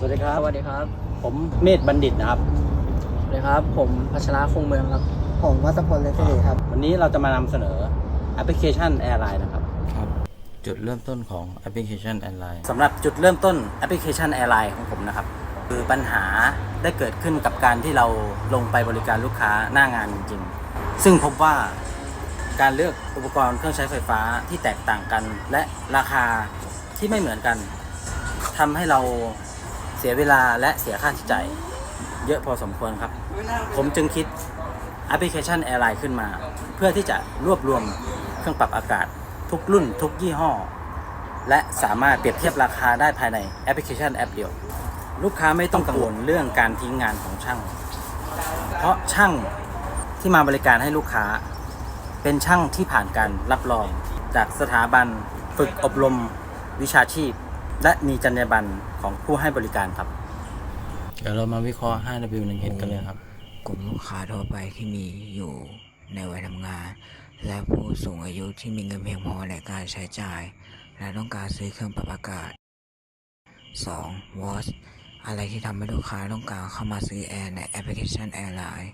สวัสดีครับ สวัสดีครับ ผมเมธบัณฑิตนะครับ สวัสดีครับ ผมพัชระคงเมืองครับ ผมวัตพลเลสเดครับ วันนี้เราจะมานำเสนอแอปพลิเคชัน Airline นะครับ จุดเริ่มต้นของแอปพลิเคชันแอนไลน์สำหรับจุดเริ่มต้นแอปพลิเคชัน Airline ของผมนะครับ คือปัญหาได้เกิดขึ้นกับการที่เราลงไปบริการลูกค้าหน้างานจริง ๆ ซึ่งพบว่าการเลือกอุปกรณ์เครื่องใช้ไฟฟ้าที่แตกต่างกัน และราคาที่ไม่เหมือนกันทำให้เรา เสียเวลาและเสียค่าใช้จ่ายเยอะพอสมควรครับ ผมจึงคิดแอปพลิเคชัน Airline ขึ้นมา เพื่อที่จะรวบรวมเครื่องปรับอากาศ ทุกรุ่น ทุกยี่ห้อ และสามารถเปรียบเทียบราคาได้ภายในแอปพลิเคชันแอปเดียว ลูกค้าไม่ต้องกังวลเรื่องการทิ้งงานของช่าง เพราะช่างที่มาบริการให้ลูกค้า เป็นช่างที่ผ่านการรับรอง จากสถาบันฝึกอบรมวิชาชีพ และมีจรรยาบรรณของผู้ให้บริการครับ เดี๋ยวเรามาวิเคราะห์ 5W1H กันเลยครับ กลุ่มลูกค้าทั่วไปที่มีอยู่ในวัยทำงาน และผู้สูงอายุที่มีเงินเพียงพอในการใช้จ่าย และต้องการซื้อเครื่องปรับอากาศ 2. Watch อะไรที่ทำให้ลูกค้าต้องการเข้ามาซื้อแอร์ในแอปพลิเคชันแอร์ไลน์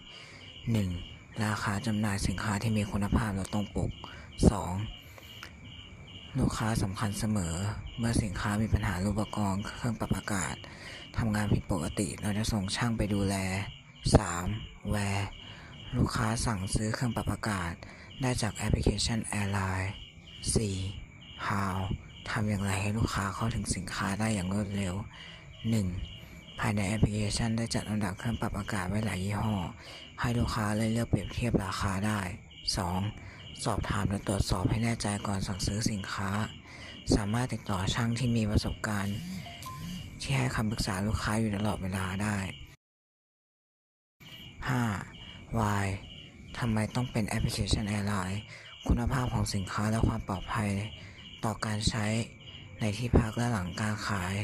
1. ราคาจำหน่ายสินค้าที่มีคุณภาพและตรงปก 2. ลูกค้าสำคัญเสมอ เมื่อสินค้ามีปัญหารูปกรณ์เครื่องปรับอากาศทำงานผิดปกติ เราจะส่งช่างไปดูแล 3. Where ลูกค้าสั่งซื้อเครื่องปรับอากาศ ได้จากแอปพลิเคชัน Airline 4. How ทำอย่างไรให้ลูกค้าเข้าถึงสินค้าได้อย่างรวดเร็ว 1. ภายในแอปพลิเคชันได้จัดอันดับเครื่องปรับอากาศไว้หลายยี่ห้อ ให้ลูกค้าเลยเลือกเปรียบเทียบราคาได้ 2. สอบถามและตรวจสอบให้แน่ใจก่อนสั่งซื้อสินค้า สามารถติดต่อช่างที่มีประสบการณ์ ที่ให้คำปรึกษาลูกค้าอยู่ตลอดเวลาได้ 5. Why ทำไมต้องเป็นแอปพลิเคชันแอร์ไลน์คุณภาพของสินค้าและความปลอดภัย ต่อการใช้ในที่พักและหลังการขาย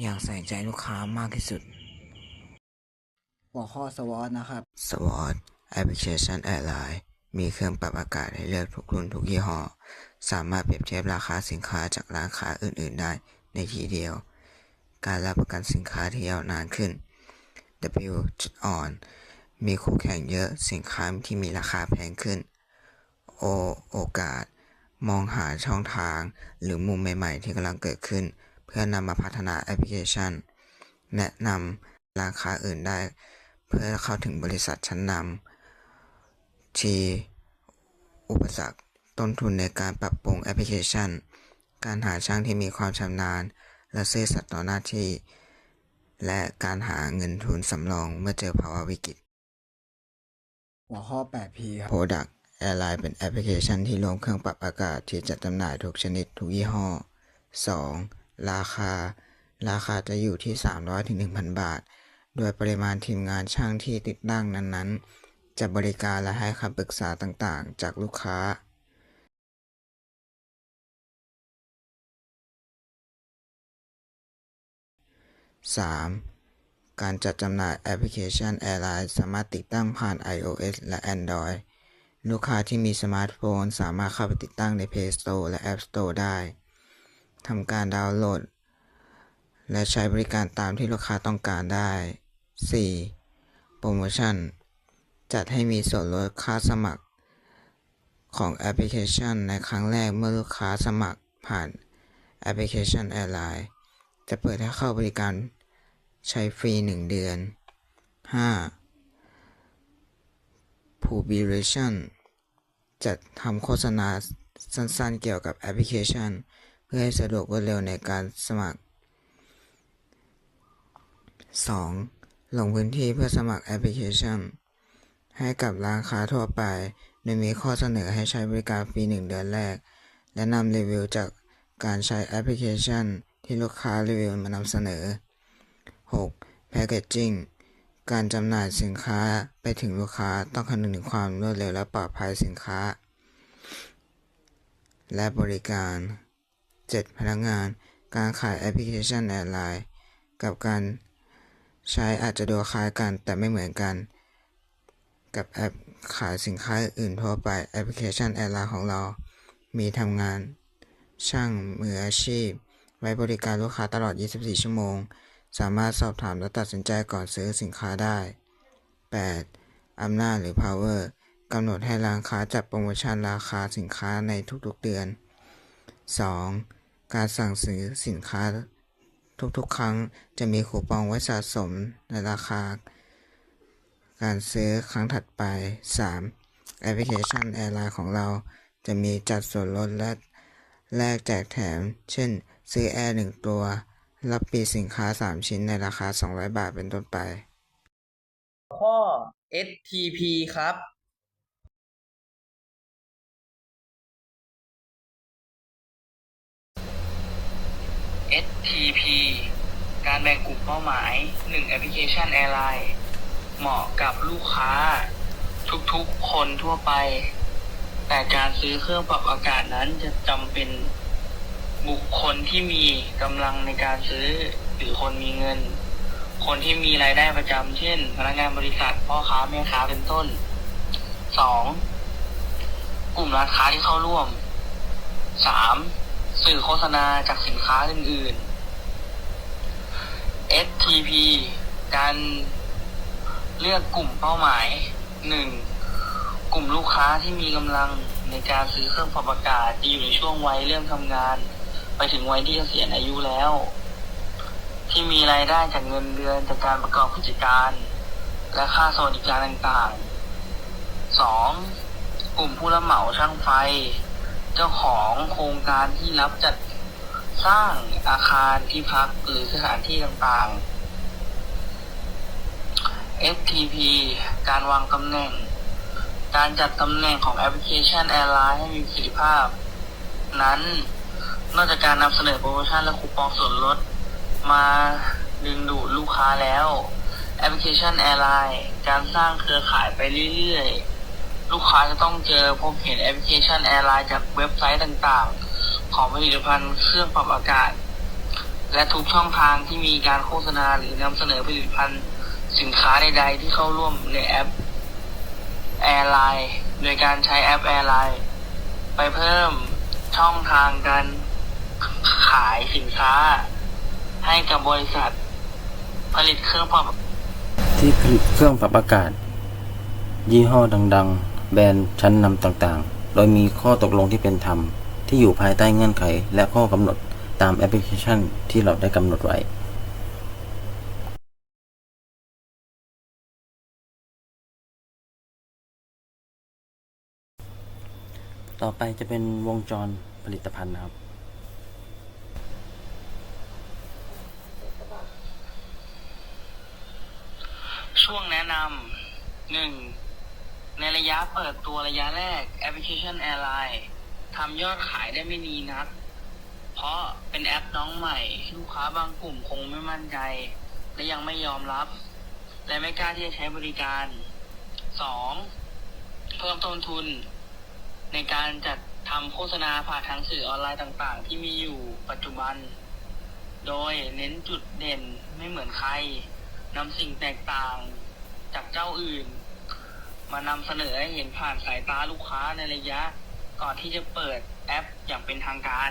อย่างใส่ใจลูกค้ามากที่สุด หัวข้อสวอตนะครับ SWOT แอ มีเครื่องปรับอากาศให้เลือกทุกรุ่นทุกยี่ห้อ สามารถเปรียบเทียบราคาสินค้าจากร้านค้าอื่น ๆ ได้ในทีเดียว การรับประกันสินค้าที่ยาวนานขึ้น W จุดอ่อน มีคู่แข่งเยอะสินค้าที่มีราคาแพงขึ้น O โอกาส มองหาช่องทาง หรือมุมใหม่ ๆ ที่กำลังเกิดขึ้น เพื่อนำมาพัฒนาแอปพลิเคชัน แนะนำร้านค้าอื่นได้ เพื่อเข้าถึงบริษัทชั้นนำ T อุปสรรค ต้นทุนในการปรับปรุงแอปพลิเคชัน การหาช่างที่มีความชำนาญ และซื่อสัตย์ต่อหน้าที่ และการหาเงินทุนสำรองเมื่อเจอภาวะวิกฤต หัวข้อ 8P ครับ Product Airline เป็นแอปพลิเคชันที่รวมเครื่องปรับอากาศที่จัดจำหน่ายทุกชนิดทุกยี่ห้อ 2. ราคา ราคาจะอยู่ที่ 300ถึง1,000 บาท โดยปริมาณทีมงานช่างที่ติดตั้งนั้นๆ จะบริการและให้คำปรึกษาต่างๆ จากลูกค้า 3. การจัดจำหน่ายแอปพลิเคชัน Airline สามารถติดตั้งผ่าน iOS และ Android ลูกค้าที่มีสมาร์ทโฟนสามารถเข้าไปติดตั้งใน Play Store และ App Store ได้ทำการดาวน์โหลด และใช้บริการตามที่ลูกค้าต้องการได้ 4. โปรโมชั่น จัดให้มีส่วนลดค่าสมัคร ของแอปพลิเคชันในครั้งแรกเมื่อลูกค้าสมัครผ่านแอปพลิเคชัน Airline จะเปิดให้เข้าบริการใช้ฟรี 1 เดือน 5. Publication จัดทำโฆษณาสั้นๆ เกี่ยวกับแอปพลิเคชัน เพื่อให้สะดวกรวดเร็วในการสมัคร 2. ลงพื้นที่เพื่อสมัครแอปพลิเคชัน ให้กับร้านค้าทั่วไป โดยมีข้อเสนอให้ใช้บริการฟรี1เดือนแรก และนำรีวิวจากการใช้แอปพลิเคชัน ที่ลูกค้ารีวิวมานำเสนอ 6. Packaging การจำหน่ายสินค้าไปถึงลูกค้าต้องคำนึงถึงความรวดเร็วและปลอดภัยสินค้า และบริการ 7. พนักงาน การขายแอปพลิเคชันแอร์ไลน์ กับการใช้อาจจะดูคล้ายกันแต่ไม่เหมือนกัน กับแอปขายสินค้าอื่นทั่วไปแอปพลิเคชันแอร์ไลน์ของเรา มีทำงาน ช่างมืออาชีพ ไว้บริการลูกค้าตลอด 24 ชั่วโมง สามารถสอบถามและตัดสินใจก่อนซื้อสินค้าได้ 8. อำนาจหรือ power กำหนดให้ร้านค้าจัดโปรโมชั่นราคาสินค้าในทุกๆเดือน 2. การสั่งซื้อสินค้าทุกๆ ครั้งจะมีคูปองไว้สะสมในราคา การซื้อครั้งถัดไป 3. แอปพลิเคชันแอร์ไลน์ของเราจะมีจัดส่วนลดและแลกแจกแถม เช่น ซื้อแอร์1ตัว รับปีสินค้า 3 ชิ้นในราคา 200 บาทเป็นต้นไป ข้อ STP ครับ STP การแบ่งกลุ่มเป้าหมาย 1 แอปพลิเคชันแอร์ไลน์ เหมาะกับลูกค้า ทุกๆคนทั่วไป แต่การซื้อเครื่องปรับอากาศนั้นจะจำเป็นบุคคลที่มีกำลังในการซื้อหรือคนมีเงิน คนที่มีรายได้ประจำเช่น พนักงานบริษัทพ่อค้าแม่ค้าเป็นต้น 2. กลุ่มร้านค้าที่เข้าร่วม 3. สื่อโฆษณาจากสินค้าอื่นๆ STP การ เลือกกลุ่มเป้าหมาย 1. กลุ่มลูกค้าที่มีกำลังในการซื้อเครื่องปรับอากาศจะอยู่ในช่วงวัยเริ่มทำงาน ไปถึงวัยที่เกษียณอายุแล้ว ที่มีรายได้จากเงินเดือนจากการประกอบกิจการ และค่าสวัสดิการต่างๆ 2. กลุ่มผู้รับเหมาช่างไฟ เจ้าของโครงการที่รับจัดสร้างอาคารที่พักหรือสถานที่ต่างๆ FTP การวางตำแหน่ง การจัดตำแหน่งของแอปพลิเคชันแอร์ไลน์ให้มีประสิทธิภาพ นั้น นอกจากการนำเสนอโปรโมชั่นและคูปองส่วนลด มาดึงดูดลูกค้าแล้ว แอปพลิเคชันแอร์ไลน์การสร้างเครือข่ายไปเรื่อยๆ ลูกค้าจะต้องเจอพบเห็นแอปพลิเคชันแอร์ไลน์จากเว็บไซต์ต่างๆ ของผลิตภัณฑ์เครื่องปรับอากาศ และทุกช่องทางที่มีการโฆษณาหรือนำเสนอผลิตภัณฑ์ สินค้าใดๆที่เข้าร่วมในแอปแอร์ไลน์โดยการใช้แอปแอร์ไลน์ไปเพิ่มช่องทางการขายสินค้า ให้กับบริษัท ผลิตเครื่องปรับที่ผลิตเครื่องปรับอากาศ ยี่ห้อดัง ๆ แบรนด์ชั้นนำต่างๆ โดยมีข้อตกลงที่เป็นธรรม ที่อยู่ภายใต้เงื่อนไขและข้อกำหนดตามแอปพลิเคชันที่เราได้กำหนดไว้ ต่อไปจะเป็นวงจรผลิตภัณฑ์นะครับ ช่วงแนะนำหนึ่งในระยะเปิดตัวระยะแรกแอปพลิเคชันแอร์ไลน์ทำยอดขายได้ไม่ดีนัก เพราะเป็นแอปน้องใหม่ ลูกค้าบางกลุ่มคงไม่มั่นใจ และยังไม่ยอมรับ และไม่กล้าที่จะใช้บริการสองเพิ่มต้นทุน ในการจัดทำโฆษณาผ่านทางสื่อออนไลน์ต่างๆ ที่มีอยู่ปัจจุบัน โดยเน้นจุดเด่นไม่เหมือนใครนำสิ่งแตกต่างจากเจ้าอื่น มานำเสนอให้เห็นผ่านสายตาลูกค้าในระยะ ก่อนที่จะเปิดแอปอย่างเป็นทางการ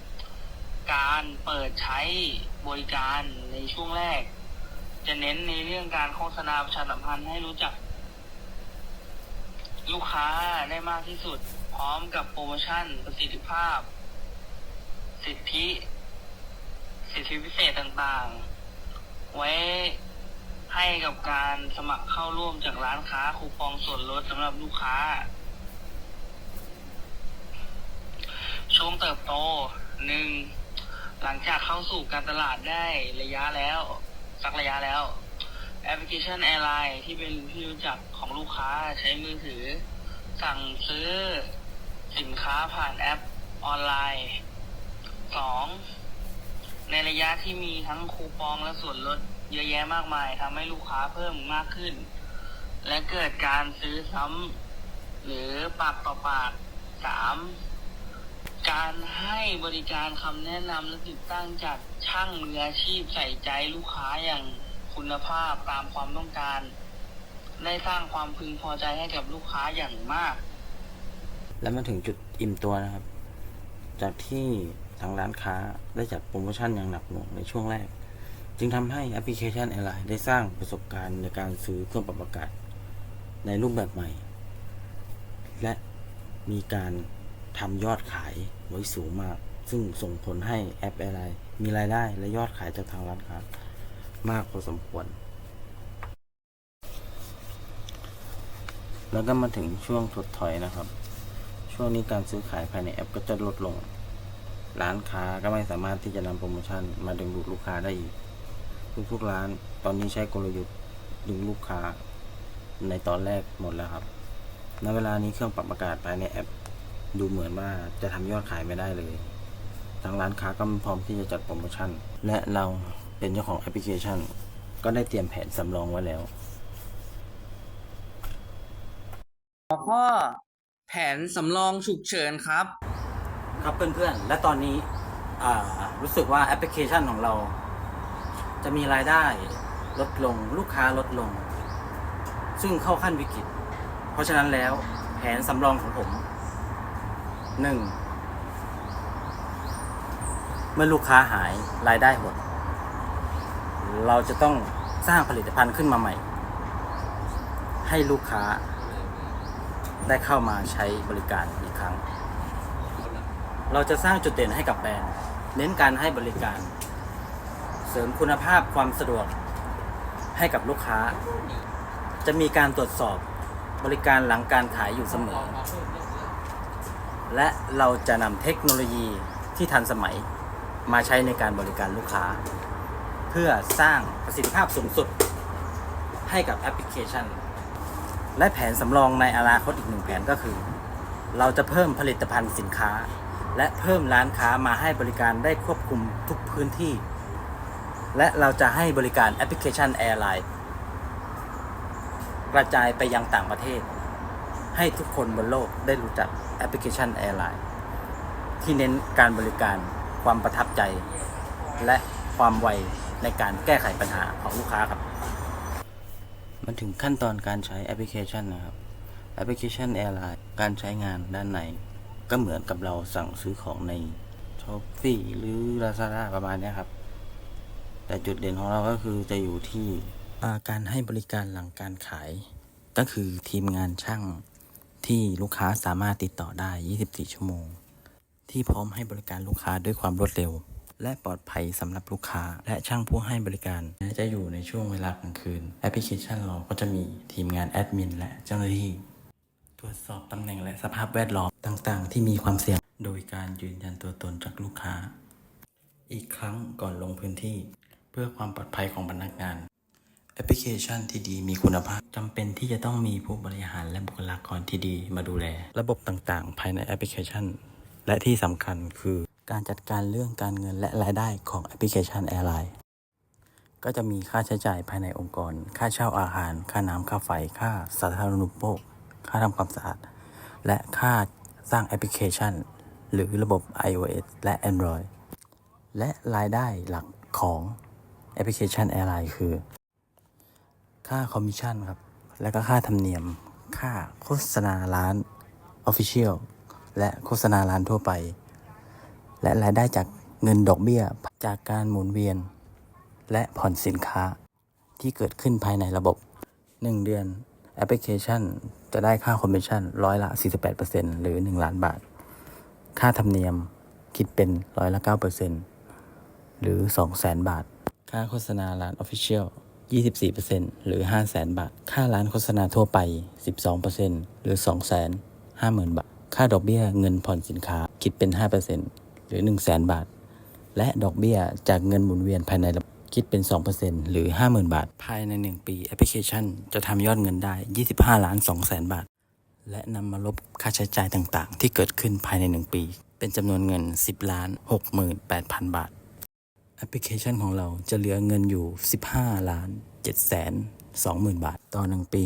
3. การเปิดใช้บริการในช่วงแรก จะเน้นในเรื่องการโฆษณาประชาสัมพันธ์ให้รู้จัก ลูกค้าได้มากที่สุด พร้อมกับโปรโมชั่นประสิทธิภาพ สิทธิ สิทธิพิเศษต่างๆ ไว้ให้กับการสมัครเข้าร่วมจากร้านค้าคูปองส่วนลดสำหรับลูกค้า ช่วงเติบโตหนึ่งหลังจากเข้าสู่การตลาดได้ระยะแล้ว สักระยะแล้ว แอปพลิเคชันแอร์ไลน์ที่เป็นที่รู้จักของลูกค้าใช้มือถือ สั่งซื้อสินค้าผ่านแอปออนไลน์สองในระยะที่มีทั้งคูปองและส่วนลดเยอะแยะมากมายทำให้ลูกค้าเพิ่มมากขึ้น และเกิดการซื้อซ้ำหรือปากต่อปากสามการให้บริการคำแนะนำและติดตั้งจากช่างมืออาชีพใส่ใจลูกค้าอย่าง คุณภาพตามความต้องการ ได้สร้างความพึงพอใจให้กับลูกค้าอย่างมาก และมาถึงจุดอิ่มตัวนะครับ จากที่ทางร้านค้าได้จัดโปรโมชั่นอย่างหนักหน่วงในช่วงแรก จึงทำให้แอปพลิเคชันแอร์ไลน์ได้สร้างประสบการณ์ในการซื้อเครื่องปรับอากาศในรูปแบบใหม่ และมีการทำยอดขายไว้สูงมาก ซึ่งส่งผลให้แอปแอร์ไลน์มีรายได้และยอดขายจากทางร้านค้า มากพอสมควร แล้วก็มาถึงช่วงถดถอยนะครับ ช่วงนี้การซื้อขายภายในแอปก็จะลดลง ร้านค้าก็ไม่สามารถที่จะนำโปรโมชั่นมาดึงดูดลูกค้าได้อีก ทุกๆร้านตอนนี้ใช้กลยุทธ์ดึงลูกค้าในตอนแรกหมดแล้วครับ ณ เวลานี้เครื่องปรับอากาศภายในแอป ดูเหมือนว่าจะทำยอดขายไม่ได้เลย ทางร้านค้าก็พร้อมที่จะจัดโปรโมชั่น และเรา เป็นเจ้าของแอปพลิเคชัน ก็ได้เตรียมแผนสำรองไว้แล้ว หัวข้อ แผนสำรองฉุกเฉินครับ ครับเพื่อนๆ และตอนนี้อ่ารู้สึกว่าแอปพลิเคชันของเรา จะมีรายได้ลดลงลูกค้าลดลง ซึ่งเข้าขั้นวิกฤต เพราะฉะนั้นแล้วแผนสำรองของผมหนึ่งเมื่อลูกค้าหายรายได้หด เราจะต้องสร้างผลิตภัณฑ์ขึ้นมาใหม่ ให้ลูกค้าได้เข้ามาใช้บริการอีกครั้ง เราจะสร้างจุดเด่นให้กับแบรนด์เน้นการให้บริการ เสริมคุณภาพความสะดวกให้กับลูกค้า จะมีการตรวจสอบบริการหลังการขายอยู่เสมอ และเราจะนำเทคโนโลยีที่ทันสมัยมาใช้ในการบริการลูกค้า เพื่อสร้างประสิทธิภาพสูงสุดให้กับแอปพลิเคชัน และแผนสำรองในอนาคตอีกหนึ่งแผนก็คือ เราจะเพิ่มผลิตภัณฑ์สินค้า และเพิ่มร้านค้ามาให้บริการได้ควบคุมทุกพื้นที่ และเราจะให้บริการแอปพลิเคชันแอร์ไลน์กระจายไปยังต่างประเทศ ให้ทุกคนบนโลกได้รู้จักแอปพลิเคชันแอร์ไลน์ที่เน้นการบริการความประทับใจ และความไว ในการแก้ไขปัญหาของลูกค้าครับมาถึงขั้นตอนการใช้แอปพลิเคชันนะครับแอปพลิเคชันแอร์ไลน์การใช้งานด้านใน ก็เหมือนกับเราสั่งซื้อของในช้อปปี้หรือ Lazada ประมาณนี้ครับ แต่จุดเด่นของเราก็คือจะอยู่ที่อ่าการให้บริการหลังการขาย ก็คือทีมงานช่างที่ลูกค้าสามารถติดต่อได้ 24 ชั่วโมง ที่พร้อมให้บริการลูกค้าด้วยความรวดเร็ว และปลอดภัยสำหรับลูกค้า และช่างผู้ให้บริการแม้จะอยู่ในช่วงเวลากลางคืน แอปพลิเคชันเราก็จะมีทีมงานแอดมินและเจ้าหน้าที่ ตรวจสอบตำแหน่งและสภาพแวดล้อมต่างๆ ที่มีความเสี่ยง โดยการยืนยันตัวตนจากลูกค้า อีกครั้งก่อนลงพื้นที่ เพื่อความปลอดภัยของพนักงาน แอปพลิเคชันที่ดีมีคุณภาพจำเป็นที่จะต้องมีผู้บริหารและบุคลากรที่ดีมาดูแล ระบบต่างๆ ภายในแอปพลิเคชัน และที่สำคัญคือ การจัดการเรื่องการเงินและรายได้ของแอปพลิเคชันแอร์ไลน์ก็จะมีค่าใช้จ่ายภายในองค์กร ค่าเช่าอาหาร ค่าน้ำค่าไฟ ค่าสาธารณูปโภค ค่าทำความสะอาด และค่าสร้างแอปพลิเคชัน หรือระบบ iOS และ Android และรายได้หลักของแอปพลิเคชันแอร์ไลน์คือ ค่าคอมมิชชั่นครับ แล้วก็ค่าธรรมเนียม ค่าโฆษณาร้าน Official และโฆษณาร้านทั่วไป และรายได้จากเงินดอกเบี้ยจากการหมุนเวียน และผ่อนสินค้าที่เกิดขึ้นภายในระบบ 1 เดือนแอปพลิเคชัน จะได้ค่าคอมมิชชั่นร้อยละ 48%หรือ 1 ล้านบาท ค่าธรรมเนียมคิดเป็นร้อยละ 9%หรือ 200,000 บาท ค่าโฆษณาร้าน Official 24%หรือ 500,000 บาท ค่าร้านโฆษณาทั่วไป 12%หรือ 250,000บาท ค่าดอกเบี้ยเงินผ่อนสินค้าคิดเป็น 5% หรือ 100,000บาท และดอกเบี้ยจากเงินหมุนเวียนภายในระบบคิดเป็น 2%หรือ 50,000 บาท ภายใน 1 ปีแอปพลิเคชันจะทำยอดเงินได้ 25 ล้าน2แสนบาท และนำมาลบค่าใช้จ่ายต่างๆ ที่เกิดขึ้นภายใน 1 ปี เป็นจำนวนเงิน 10 ล้าน 68,000 บาท แอปพลิเคชันของเราจะเหลือเงินอยู่ 15 ล้าน7แสน20,000 บาท ต่อ 1 ปี